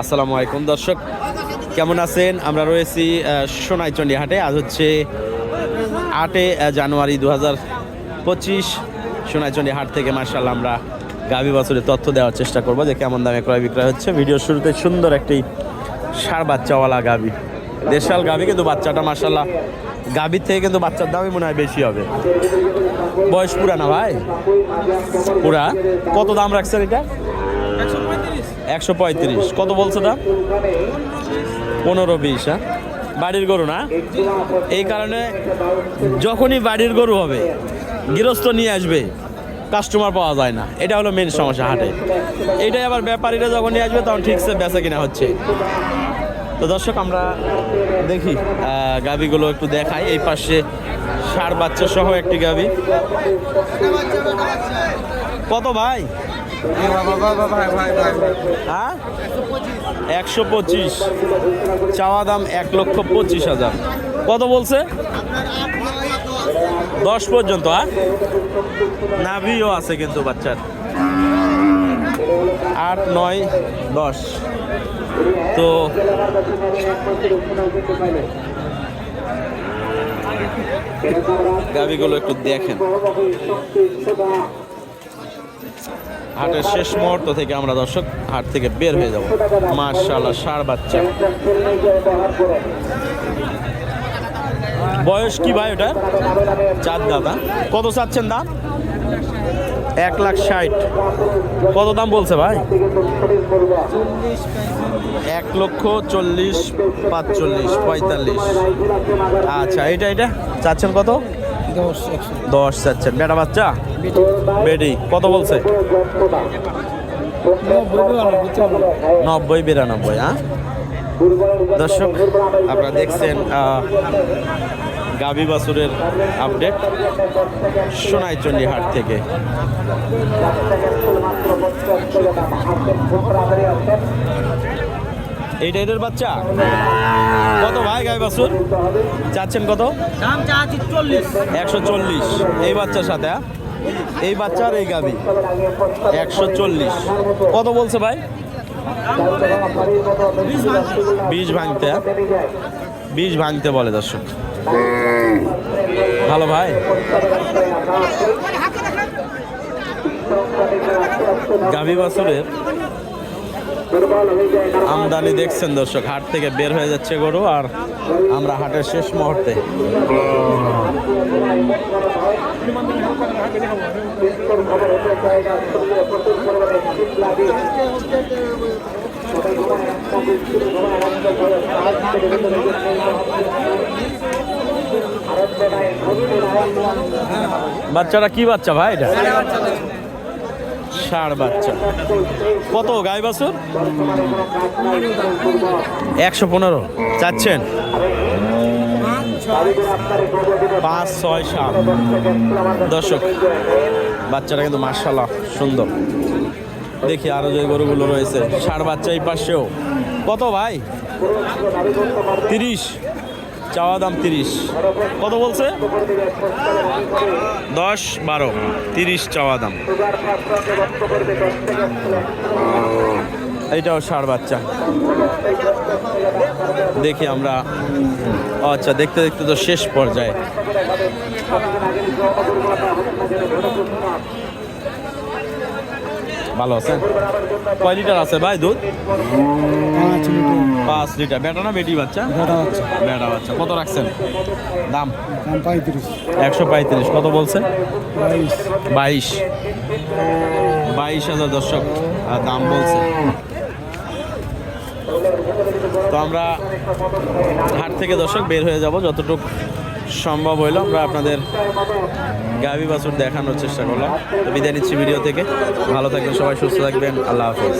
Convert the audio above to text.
আসসালামু আলাইকুম দর্শক, কেমন আছেন? আমরা রয়েছি সোনাইচন্ডী হাটে। আজ হচ্ছে আটে জানুয়ারি দু হাজার পঁচিশ। সোনাইচন্ডী হাট থেকে মার্শাল্লাহ আমরা গাভী বছরের তথ্য দেওয়ার চেষ্টা করব যে কেমন দামে ক্রয় বিক্রয় হচ্ছে। ভিডিওর শুরুতে সুন্দর একটি সার বাচ্চাওয়ালা গাভী। দেশাল গাভী, কিন্তু বাচ্চাটা মার্শাল্লাহ গাভীর থেকে কিন্তু বাচ্চার দামই মনে হয় বেশি হবে। বয়স পুরা না ভাই? পুরা? কত দাম রাখছেন এটা? একশো পঁয়ত্রিশ। কত বলছে দাম পনেরো বিশ হ্যাঁ? বাড়ির গরু না? এই কারণে যখনই বাড়ির গরু হবে গৃহস্থ নিয়ে আসবে কাস্টমার পাওয়া যায় না। এটা হলো মেন সমস্যা হাটে। এটাই আবার ব্যাপারীরা যখন নিয়ে আসবে তখন ঠিকসে বেচা কিনা হচ্ছে। তো দর্শক আমরা দেখি আহ, গাভীগুলো একটু দেখাই। এই পাশে ষাড় বাচ্চা সহ একটি গাভী। কত ভাই? হ্যাঁ? একশো পঁচিশ। চাওয়া দাম এক লক্ষ পঁচিশ হাজার। কত বলছে? দশ পর্যন্ত হ্যাঁ? নাভিও আছে কিন্তু বাচ্চার। আট, নয়, দশ। তো গাভিগুলো একটু দেখেন। হাটের শেষ মুহূর্ত থেকে আমরা দর্শক হাট থেকে বের হয়ে যাব। মার্শাল্লাহ সার বাচ্চা। বয়স কি ভাই ওটা চার দাদা কত চাচ্ছেন দাম? এক লাখ ষাট। কত দাম বলছে ভাই? এক লক্ষ চল্লিশ, পাঁচচল্লিশ, পঁয়তাল্লিশ। আচ্ছা এটা এটা? চাচ্ছেন কত? দশ চাচ্ছেন বেটা বাচ্চা? বেডি কত বলছে? নব্বই বিরানব্বই। হ্যাঁ? দর্শক আপনারা দেখছেন আহ, গাভী বাছুরের আপডেট সোনাইচন্ডী হাট থেকে। এইটা এটার বাচ্চা? কত ভাই গাভী বাছুর? চাচ্ছেন কত? চল্লিশ। একশো চল্লিশ। এই বাচ্চার সাথে হ্যাঁ? এই বাচ্চার এই গাবি। একশো চল্লিশ। কত বলছে ভাই? বীজ ভাঙতে। হ্যাঁ? বীজ ভাঙতে বলে দর্শক। ভালো ভাই? গাভী বছরের আমদানি দেখছেন দর্শক, হাট থেকে বের হয়ে যাচ্ছে গরু আর আমরা হাটের শেষ মুহূর্তে। বাচ্চারা কি বাচ্চা ভাই এটা? ষাড় বাচ্চা। কত গাই বাছুর? একশো পনেরো। চাচ্ছেন? পাঁচ, ছয়, সাত। দর্শক, বাচ্চাটা কিন্তু মার্শাল্লাহ সুন্দর। দেখি আরও যে গরুগুলো রয়েছে। ষাড় বাচ্চা এই পাশেও। কত ভাই? তিরিশ। চাওয়া দাম তিরিশ। কত বলছে? দশ বারো। তিরিশ চাওয়া দাম। এইটাও ষাড় বাচ্চা। দেখি আমরা। আচ্ছা দেখতে দেখতে তো শেষ পর্যায়ে। ভালো আছে কয় লিটার আছে ভাই দুধ? পাঁচ লিটার। বেটা না বেটি বাচ্চা? বেটা হচ্ছে বেটা বাচ্চা। কত রাখছেন? দাম? পঁয়ত্রিশ। একশো পঁয়ত্রিশ। কত বলছেন বাইশ। বাইশ। হাজার দর্শক দাম বলছে। তো আমরা হাট থেকে দর্শক বের হয়ে যাব। যতটুকু সম্ভব হইল। আমরা আপনাদের গাভী বাছুর দেখানোর চেষ্টা করলাম। বিদায় নিচ্ছি ভিডিও থেকে। ভালো থাকবেন সবাই, সুস্থ থাকবেন। আল্লাহ হাফিজ।